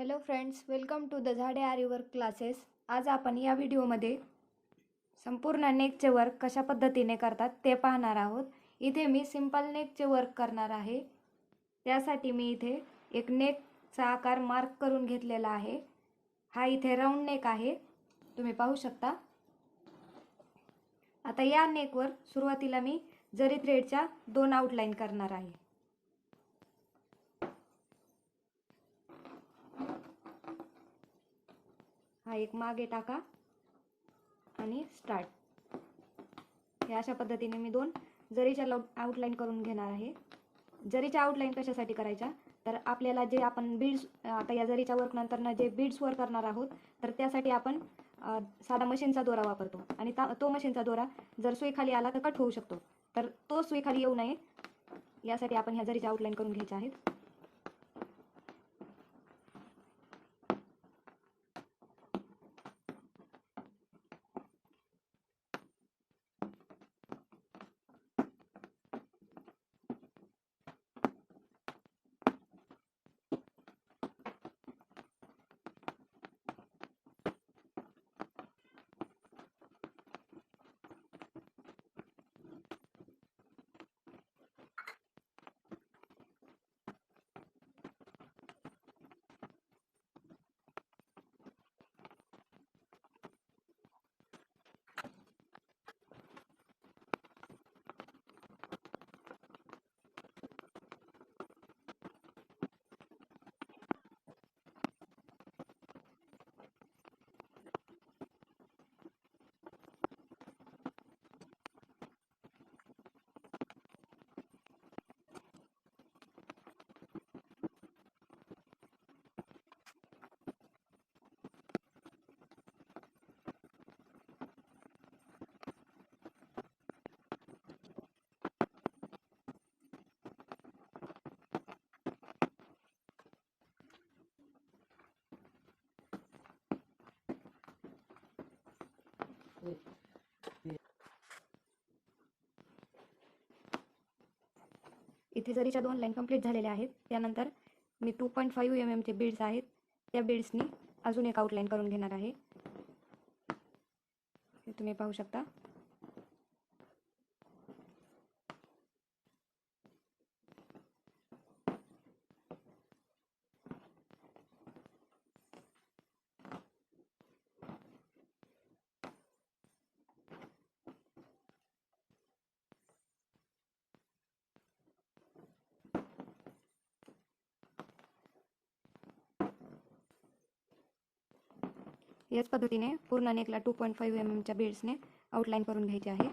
Hello friends welcome to the Zade Aari work classes आज आपण या व्हिडिओमध्ये संपूर्ण नेकचे वर्क कशा पद्धतीने करतात ते पाहणार आहोत. इथे मी सिंपल नेकचे वर्क करणार आहे. त्यासाठी मी इथे एक नेकचा आकार मार्क करून घेतलेला आहे. हा इथे राऊंड नेक आहे. तुम्ही पाहू शकता. आता या नेकवर सुरुवातीला मी जरी थ्रेडच्या दोन आउटलाईन करणार आहे. हा एक मागे टाका आणि स्टार्ट हे अशा पद्धतीने मी दोन जरीच्या लव आउटलाईन करून घेणार आहे. जरीच्या आउटलाईन कशासाठी करायच्या? तर आपल्याला जे आपण बीड्स आता या जरीच्या वर्क नंतरनं जे बीड्सवर करणार आहोत तर त्यासाठी आपण साधा मशीनचा दोरा वापरतो. आणि ता तो मशीनचा दोरा जर सुईखाली आला तर कट होऊ शकतो. तर तो सुईखाली येऊ नये. यासाठी आपण ह्या जरीच्या आउटलाईन करून घ्यायच्या आहेत. इथे जरीच्या दोन लाईन कंप्लीट झालेल्या आहेत त्यानंतर मी टू पॉईंट फाईव्ह एम एमचे बीड्स आहेत. त्या बीड्सनी अजून एक आउटलाईन करून घेणार आहे. हे तुम्ही पाहू शकता. याच पद्धतीने पूर्ण नेकला टू पॉईंट फाईव्ह एम एमच्या बीड्सने आउटलाईन करून घ्यायचे आहे.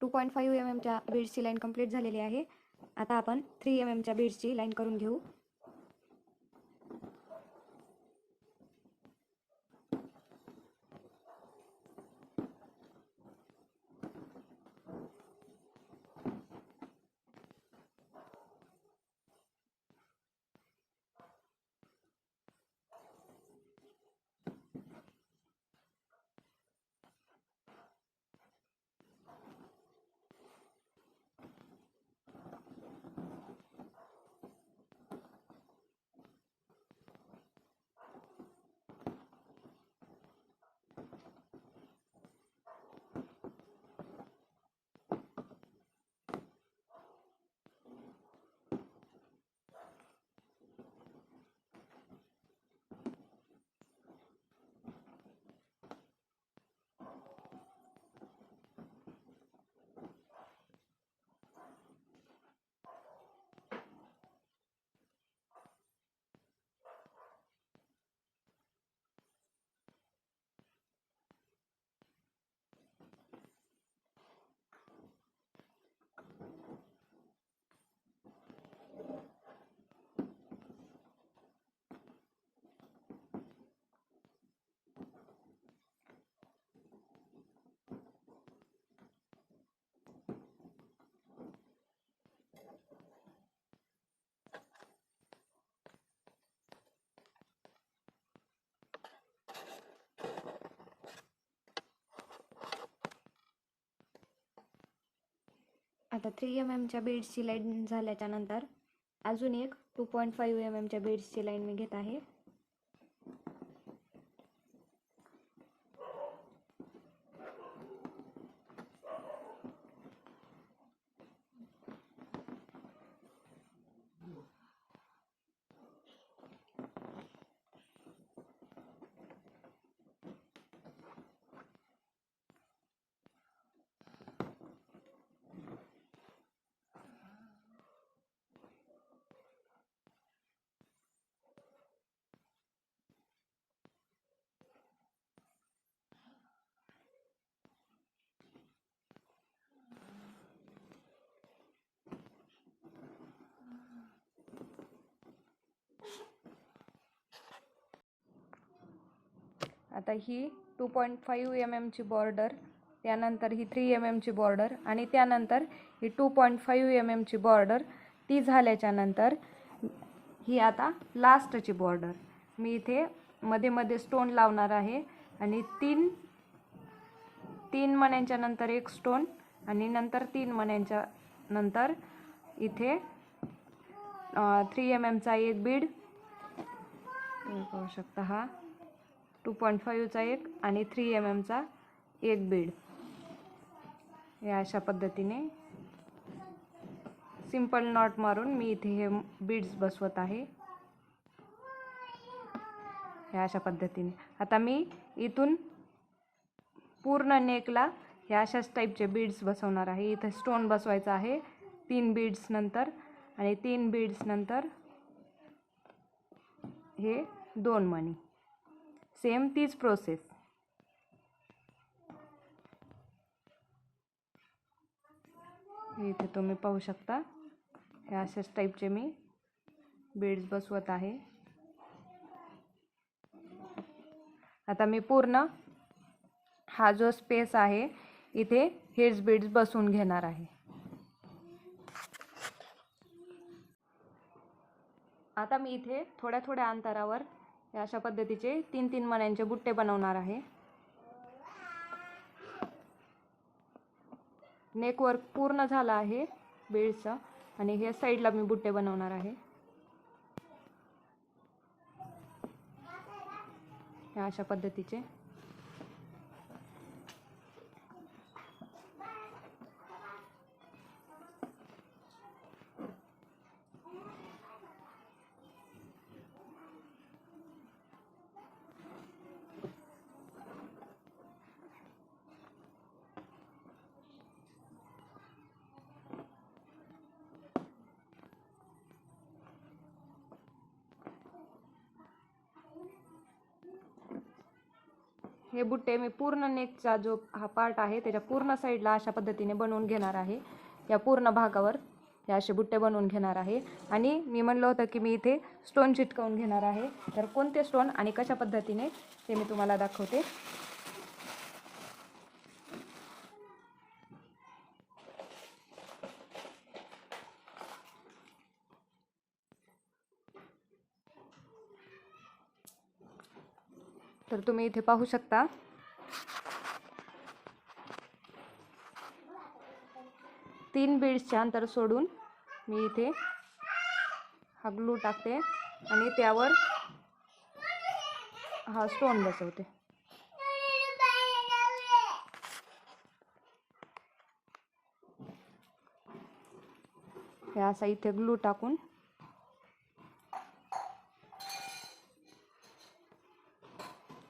टू पॉईंट फाईव्ह एम एमच्या बीड्सची लाईन कंप्लीट झालेली आहे. आता आपण थ्री एम एमच्या बीड्सची लाईन करून घेऊ. आता थ्री एम एमच्या बीड्सची लाईन झाल्याच्यानंतर अजून एक टू पॉईंट फाईव्ह एम एमच्या बीड्सची लाईन मी घेत आहे. आता ही टू पॉईंट फाईव्ह एम एमची बॉर्डर त्यानंतर ही थ्री एम एमची बॉर्डर आणि त्यानंतर ही टू पॉईंट फाईव्ह एम एमची बॉर्डर ती झाल्याच्यानंतर ही आता लास्टची बॉर्डर मी इथे मध्ये मध्ये स्टोन लावणार आहे आणि तीन तीन मण्यांच्या नंतर एक स्टोन आणि नंतर तीन मण्यांच्या नंतर इथे थ्री एम एमचा एक बीड तुम्ही पाहू शकता हा. टू पॉईंट फाईव्हचा एक आणि थ्री एम एमचा एक बीड. या अशा पद्धतीने सिंपल नॉट मारून मी इथे हे बीड्स बसवत आहे. ह्या अशा पद्धतीने. आता मी इथून पूर्ण नेकला ह्या अशाच टाईपचे बीड्स बसवणार आहे. इथे स्टोन बसवायचा आहे तीन बीड्स नंतर आणि तीन बीड्स नंतर हे दोन मणी. सेम तीच प्रोसेस. इथे तुम्ही पाहू शकता हे अशाच टाईपचे मी बीड्स बसवत आहे. आता मी पूर्ण हा जो स्पेस आहे इथे हेच बीड्स बसवून घेणार आहे. आता मी इथे थोड्या थोड्या अंतरावर अशा पद्धतीचे तीन तीन मण्यांचे बुट्टे बनवणार आहे. नेकवर्क पूर्ण झालं आहे बेळचं आणि हे साईडला मी बुट्टे बनवणार आहे. या अशा पद्धतीचे. हे बुट्टे मी पूर्ण नेकचा जो हा पार्ट आहे त्याच्या पूर्ण साईडला अशा पद्धतीने बनवून घेणार आहे. या पूर्ण भागावर हे असे बुट्टे बनवून घेणार आहे. आणि मी म्हणलं होतं की मी इथे स्टोन चिटकवून घेणार आहे. तर कोणते स्टोन आणि कशा पद्धतीने ते मी तुम्हाला दाखवते. तर तुम्ही इथे पाहू शकता. तीन बीड्सचे अंतर सोडून मी इथे हा ग्लू टाकते आणि त्यावर हा स्टोन बसवते. हे असा इथे ग्लू टाकून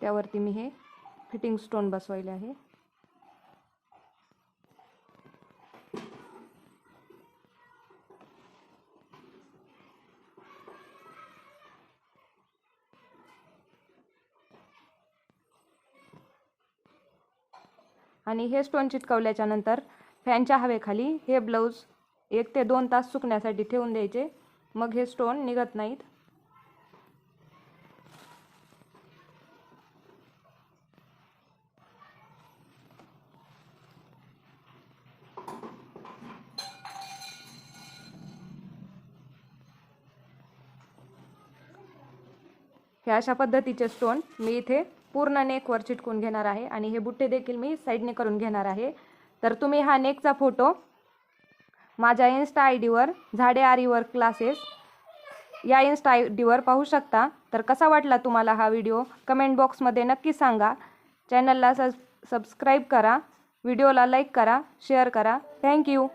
त्यावरती मी हे फिटिंग स्टोन बसवायले आहे. आणि हे स्टोन चिटकवल्याच्या नंतर फॅनच्या हवेखाली हे ब्लाऊज एक ते दोन तास सुकण्यासाठी ठेवून द्यायचे. मग हे स्टोन निघत नाहीत. हे अशा पद्धतीचे स्टोन मी इथे पूर्ण नेकवर चिटकून घेणार आहे आणि हे बुट्टे देखील मी साईडने करून घेणार आहे. तर तुम्ही हा नेकचा फोटो माझ्या इन्स्टा आय डीवर झाडे आरी वर्क क्लासेस या इन्स्टा आय डीवर पाहू शकता. तर कसा वाटला तुम्हाला हा व्हिडिओ कमेंट बॉक्समध्ये नक्की सांगा. चॅनलला सब सबस्क्राईब करा. व्हिडिओला लाईक करा शेअर करा. थँक्यू